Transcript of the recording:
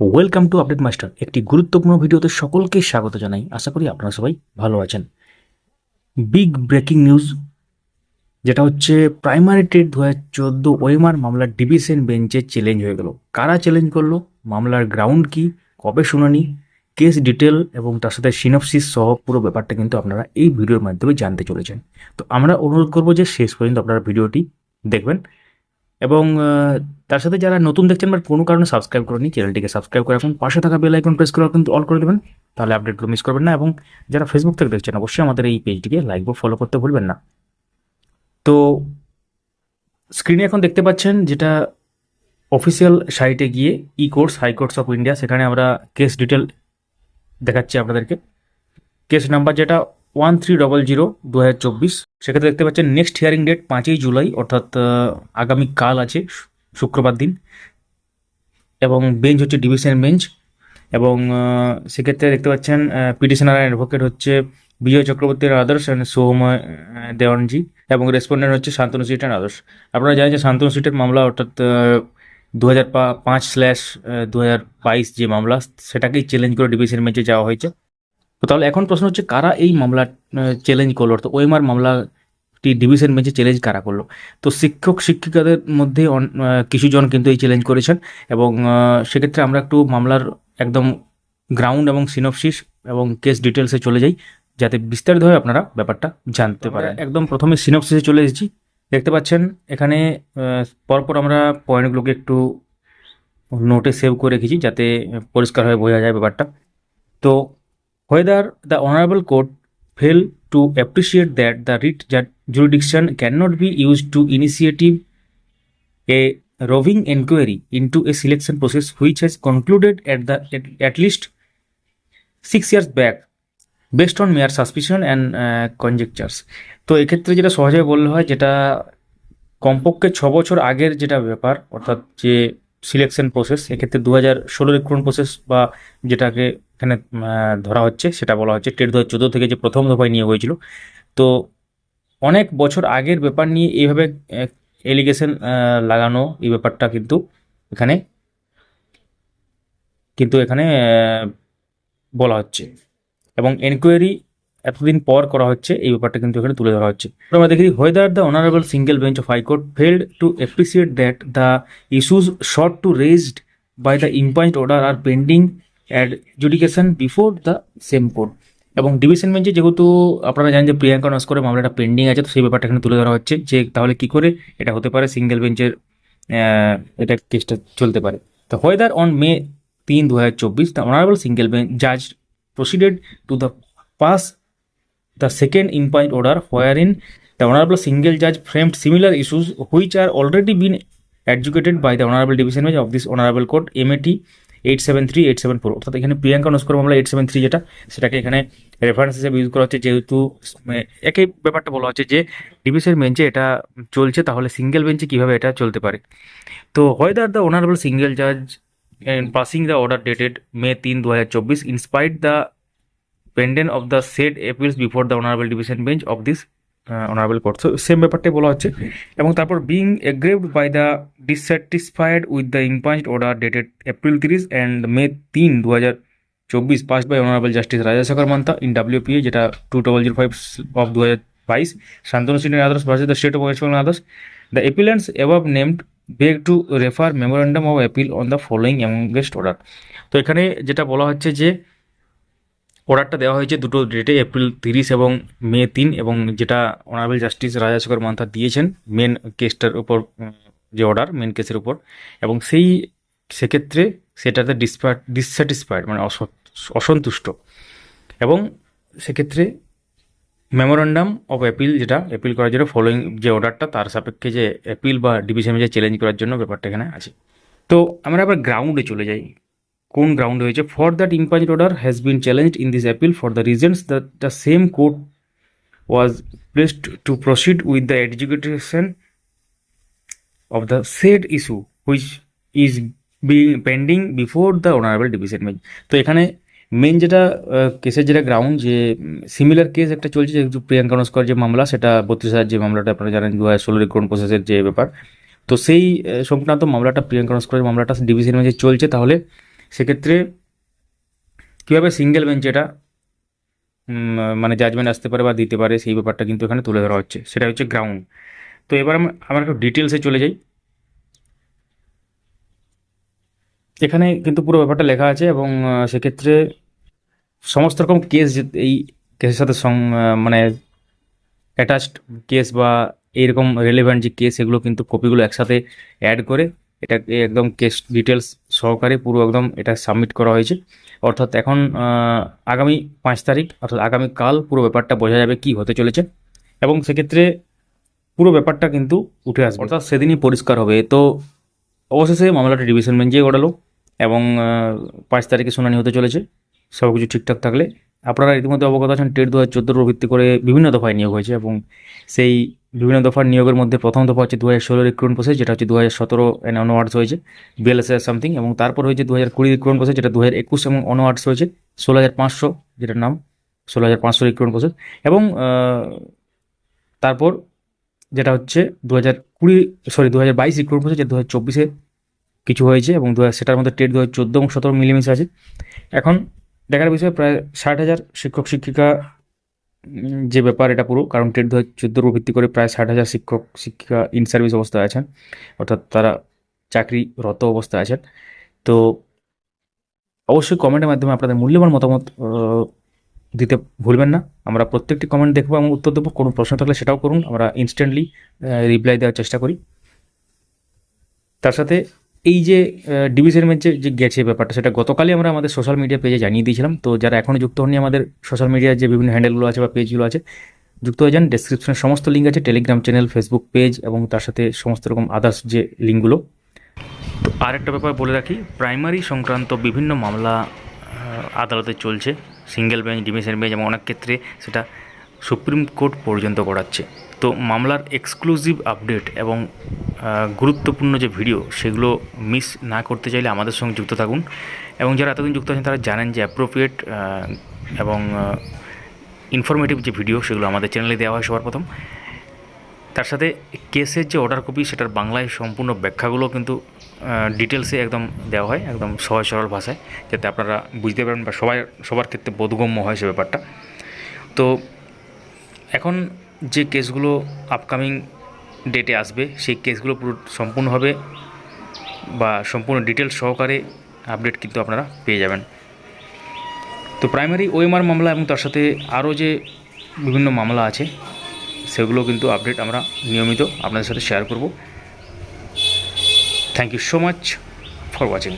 Welcome to update master একটি গুরুত্বপূর্ণ ভিডিওতে সকলকে স্বাগত জানাই। আশা করি আপনারা সবাই ভালো আছেন। বিগ ব্রেকিং নিউজ যেটা হচ্ছে প্রাইমারি টেট দু হাজার চোদ্দ ওয়েমার মামলার ডিভিশন বেঞ্চে চ্যালেঞ্জ হয়ে গেল। কারা চ্যালেঞ্জ করল? মামলার গ্রাউন্ড কি? কবে শুনানি? কেস ডিটেল এবং তার সাথে সিনপসিস সহ পুরো ব্যাপারটা কিন্তু আপনারা এই ভিডিওর মাধ্যমে জানতে চলেছেন। তো আমরা অনুরোধ করব যে শেষ পর্যন্ত আপনারা ভিডিওটি দেখবেন। এবং তার সাথে যারা নতুন দেখছেন বাট কোনো কারণে সাবস্ক্রাইব করেনি চ্যানেলটিকে সাবস্ক্রাইব করে রাখুন। পাশে থাকা বেল আইকন প্রেস করে কিন্তু অল করে দেবেন, তাহলে আপডেটগুলো মিস করবেন না এবং যারা ফেসবুক থেকে দেখছেন, অবশ্যই আমাদের এই পেজটিকে লাইক বা ফলো করতে ভুলবেন না। তো স্ক্রিনে এখন দেখতে পাচ্ছেন যেটা অফিসিয়াল সাইটে গিয়ে e courts high courts of India সেখানে আমরা কেস ডিটেল দেখাচ্ছি আপনাদেরকে। কেস নাম্বার যেটা ওয়ান থ্রি ডবল জিরো দু হাজার চব্বিশ সেক্ষেত্রে দেখতে পাচ্ছেন নেক্সট হিয়ারিং ডেট পাঁচই জুলাই অর্থাৎ আহ, আগামী কাল আছে শুক্রবার দিন। এবং বেঞ্চ হচ্ছে ডিভিশন বেঞ্চ এবং সেক্ষেত্রে দেখতে পাচ্ছেন পিটিশনার অ্যাডভোকেট হচ্ছে বিজয় চক্রবর্তী আদর্শ অ্যান্ড সৌময় দেওয়ানজি। এবং রেসপন্ডেন্ট হচ্ছে শান্তনু সিট অ্যান্ড আদর্শ আপনারা জানেন যে শান্তনু সিটের মামলা অর্থাৎ দু হাজার পাঁচ স্ল্যাশ দু হাজার বাইশ যে মামলা সেটাকেই চ্যালেঞ্জ করে ডিভিশন বেঞ্চে যাওয়া হয়েছে। তো তাহলে এখন প্রশ্ন হচ্ছে কারা এই মামলা চ্যালেঞ্জ করল? অর্থাৎ ওএমআর মামলাটি ডিভিশন বেঞ্চে চ্যালেঞ্জ কারা করল? তো শিক্ষক শিক্ষিকাদের মধ্যে কিছুজন কিন্তু এই চ্যালেঞ্জ করেছেন এবং সেক্ষেত্রে আমরা একটু মামলার একদম গ্রাউন্ড এবং সিনপসিস এবং কেস ডিটেলসে চলে যাই যাতে বিস্তারিতভাবে আপনারা ব্যাপারটা জানতে পারেন। একদম প্রথমে সিনপসিসে চলে এসেছি। দেখতে পাচ্ছেন এখানে পরপর আমরা পয়েন্টগুলোকে একটু নোটে সেভ করে রেখেছি যাতে পরিষ্কারভাবে বোঝা যায় ব্যাপারটা। তো whether the honorable court fail to appreciate that the writ ju- jurisdiction cannot be used to initiative a roving inquiry into a selection process which has concluded at the at, at least six years back on mere suspicion and uh, conjectures তো এক্ষেত্রে যেটা সহজে বললে হয় যেটা কমপক্ষে ছ বছর আগের যেটা ব্যাপার অর্থাৎ যে সিলেকশন প্রসেস এক্ষেত্রে দু হাজার ষোলো রিক্রুটমেন্ট প্রসেস বা যেটাকে এখানে ধরা হচ্ছে, সেটা বলা হচ্ছে টেট দু হাজার চোদ্দ থেকে যে প্রথম দফায় নিয়োগ হয়েছিল। তো অনেক বছর আগের ব্যাপার নিয়ে এইভাবে এলিগেশন লাগানো এই ব্যাপারটা কিন্তু এখানে কিন্তু এখানে বলা হচ্ছে। এবং এনকোয়ারি এতদিন পর করা হচ্ছে, এই ব্যাপারটা কিন্তু এখানে তুলে ধরা হচ্ছে। আমরা দেখি whether the honourable single bench of high court failed to appreciate that the issues sought to raised by the impugned order are pending adjudication before the same court এবং ডিভিশন বেঞ্চে যেহেতু আপনারা জানেন যে প্রিয়াঙ্কা নস্করের মামলাটা পেন্ডিং আছে, তো সেই ব্যাপারটা এখানে তুলে ধরা হচ্ছে যে তাহলে কি করে এটা হতে পারে সিঙ্গেল বেঞ্চের এটা কেসটা চলতে পারে। তো হোয়েদার অন মে তিন দু হাজার চব্বিশ দ্য অনারেবল সিঙ্গেল বেঞ্চ জাজ proceeded to the pass the second impoint order, wherein the honorable single judge framed similar issues, which are already been adjudicated by the honorable division bench of this honorable court MAT eight seven three eight seven four অর্থাৎ এখানে প্রিয়াঙ্কা নস্কর মামলা eight seven three যেটা, সেটাকে এখানে reference হিসেবে use করা হচ্ছে, যেহেতু মানে একই ব্যাপারটা বলা হচ্ছে যে ডিভিশন বেঞ্চে এটা চলছে, তাহলে সিঙ্গেল বেঞ্চে কীভাবে এটা চলতে পারে? তো হোয়েদার দ্য অনারেবল সিঙ্গেল জাজ দ্য অর্ডার ডেটেড মে তিন দু হাজার চব্বিশ in spite the pendent of the said appeals before the honourable division bench of this honourable court তো সেম ব্যাপারটাই বলা হচ্ছে। এবং তারপর being aggrieved by the dissatisfied with the impugned order dated April তিরিশ অ্যান্ড মে তিন দু হাজার চব্বিশ pass by honourable justice Rajasekhar Manta in WPA যেটা two double zero five of দু হাজার বাইশ, Santanu senior others versus the state of West Bengal others the appellants above named beg to refer memorandum of appeal on the following amongst order তো এখানে যেটা বলা হচ্ছে যে অর্ডারটা দেওয়া হয়েছে দুটো ডেটে এপ্রিল তিরিশ এবং মে তিন এবং যেটা অনারেবল জাস্টিস রাজাশেখর মান্থা দিয়েছেন মেন কেসটার উপর যে অর্ডার মেন কেসের উপর। এবং সেই, সেক্ষেত্রে সেটাতে ডিসপ্যাট ডিসস্যাটিসফাইড মানে অস- অসন্তুষ্ট। এবং সেক্ষেত্রে মেমোরান্ডাম অফ অ্যাপিল যেটা অ্যাপিল করার জন্য ফলোয়িং যে অর্ডারটা তার সাপেক্ষে যে অ্যাপিল বা ডিভিশন যে চ্যালেঞ্জ করার জন্য ব্যাপারটা এখানে আছে। তো আমরা আবার গ্রাউন্ডে চলে যাই। কোন গ্রাউন্ড হয়েছে? For that impugned order has been challenge in this appeal for the reasons that the same court was placed to proceed with the education of the said issue, which is being pending before the honorable division bench. তো এখানে main যেটা কেসের যেটা ground যে similar case একটা চলছে যেহেতু প্রিয়াঙ্কা নস্কর যে মামলা, সেটা বত্রিশ হাজার যে মামলাটা আপনারা জানেন দু হাজার ষোলো রিক্রুটমেন্ট প্রসেসের যে ব্যাপার। তো সেই সংক্রান্ত মামলাটা, প্রিয়াঙ্কা নস্করের মামলাটা ডিভিশন বেঞ্চে চলছে, তাহলে সেক্ষেত্রে কীভাবে সিঙ্গেল বেঞ্চ এটা মানে জাজমেন্ট আসতে পারে বা দিতে পারে, সেই ব্যাপারটা কিন্তু এখানে তুলে ধরা হচ্ছে। সেটা হচ্ছে গ্রাউন্ড তো এবার আমরা একটু ডিটেলসে চলে যাই। এখানে কিন্তু পুরো ব্যাপারটা লেখা আছে এবং সেক্ষেত্রে সমস্ত রকম কেস এই কেসের সাথে মানে অ্যাটাচড কেস বা এইরকম রেলেভেন্ট যে কেস এগুলো কিন্তু কপিগুলো একসাথে অ্যাড করে এটাকে একদম কেস ডিটেলস সহকারে পুরো একদম এটা সাবমিট করা হয়েছে। অর্থাৎ এখন আগামী পাঁচ তারিখ, অর্থাৎ আগামী কাল পুরো ব্যাপারটা বোঝা যাবে কি হতে চলেছে। এবং সেক্ষেত্রে পুরো ব্যাপারটা কিন্তু উঠে আসবে। অর্থাৎ সেদিনই পরিষ্কার হবে। তো অবশেষে মামলাটা ডিভিশন বেঞ্চে গড়ালো এবং পাঁচ তারিখে শুনানি হতে চলেছে। সব কিছু ঠিকঠাক থাকলে আপনারা ইতিমধ্যে অবগত আছেন, টেট দু হাজার চোদ্দোর ভিত্তি করে বিভিন্ন দফায় নিয়োগ হয়েছে এবং সেই বিভিন্ন দফার নিয়োগের মধ্যে প্রথম দফা হচ্ছে দু হাজার ষোলো রিক্রুটমেন্ট প্রসেস যেটা হচ্ছে দু হাজার সতেরো অ্যান্ড অনওয়ার্ডস হয়েছে বিএলএসএস সামথিং এবং তারপর হয়েছে দু হাজার কুড়ি রিক্রুটমেন্ট প্রসেস যেটা দু হাজার একুশ এবং অনওয়ার্ডস হয়েছে, ষোলো হাজার পাঁচশো, যেটার নাম ষোলো হাজার পাঁচশো রিক্রুটমেন্ট প্রসেস এবং তারপর যেটা হচ্ছে দু হাজার কুড়ি সরি দু হাজার বাইশ রিক্রুটমেন্ট প্রসেস যেটা দু হাজার চব্বিশে কিছু হয়েছে এবং দু হাজার সেটার মধ্যে টেট দু হাজার চোদ্দ এবং সতেরো মিলেমিশে আছে। এখন দেখার বিষয় প্রায় ষাট হাজার শিক্ষক, শিক্ষিকা যে ব্যাপার এটা পুরো, কারণ টেট দু হাজার উপর ভিত্তি করে প্রায় ষাট হাজার শিক্ষক, শিক্ষিকা ইন সার্ভিস অবস্থায় আছেন, অর্থাৎ তারা চাকরিরত অবস্থায় আছেন। তো অবশ্যই কমেন্টের মাধ্যমে আপনাদের মূল্যবান মতামত দিতে ভুলবেন না। আমরা প্রত্যেকটি কমেন্ট দেখব এবং উত্তর দেবো, কোনো প্রশ্ন থাকলে সেটাও করুন। আমরা ইনস্ট্যান্টলি রিপ্লাই দেওয়ার চেষ্টা করি। তার সাথে এই যে ডিভিশন বেঞ্চে যে গেছে ব্যাপারটা, সেটা গতকালই আমরা আমাদের সোশ্যাল মিডিয়া পেজে জানিয়ে দিয়েছিলাম। তো যারা এখনও যুক্ত হননি আমাদের সোশ্যাল মিডিয়ার যে বিভিন্ন হ্যান্ডেলগুলো আছে বা পেজগুলো আছে, যুক্ত হয়ে যান। ডেসক্রিপশনে সমস্ত লিঙ্ক আছে টেলিগ্রাম চ্যানেল ফেসবুক পেজ এবং তার সাথে সমস্ত রকম আদার্স যে লিঙ্কগুলো তো আরেকটা ব্যাপার বলে রাখি প্রাইমারি সংক্রান্ত বিভিন্ন মামলা আদালতে চলছে। সিঙ্গেল বেঞ্চ ডিভিশন বেঞ্চ এবং অনেক ক্ষেত্রে সেটা সুপ্রিম কোর্ট পর্যন্ত গড়াচ্ছে। তো মামলার এক্সক্লুসিভ আপডেট এবং গুরুত্বপূর্ণ যে ভিডিও সেগুলো মিস না করতে চাইলে আমাদের সঙ্গে যুক্ত থাকুন। এবং যারা এতদিন যুক্ত আছেন, তারা জানেন যে অ্যাপ্রোপ্রিয়েট এবং ইনফরমেটিভ যে ভিডিও সেগুলো আমাদের চ্যানেলে দেওয়া হয় সবার প্রথম। তার সাথে কেসের যে অর্ডার কপি সেটার বাংলায় সম্পূর্ণ ব্যাখ্যাগুলো কিন্তু ডিটেলসে একদম দেওয়া হয়, একদম সহজ সরল ভাষায়, যাতে আপনারা বুঝতে পারেন বা সবাই, সবার ক্ষেত্রে বোধগম্য হয় সে ব্যাপারটা। তো, এখন যে কেসগুলো আপকামিং ডেটে আসবে, সেই কেসগুলো পুরো সম্পূর্ণভাবে বা সম্পূর্ণ ডিটেলস সহকারে আপডেট কিন্তু আপনারা পেয়ে যাবেন। তো প্রাইমারি ওএমআর মামলা এবং তার সাথে আরও যে বিভিন্ন মামলা আছে, সেগুলো কিন্তু আপডেট আমরা নিয়মিত আপনাদের সাথে শেয়ার করব। Thank you so much for watching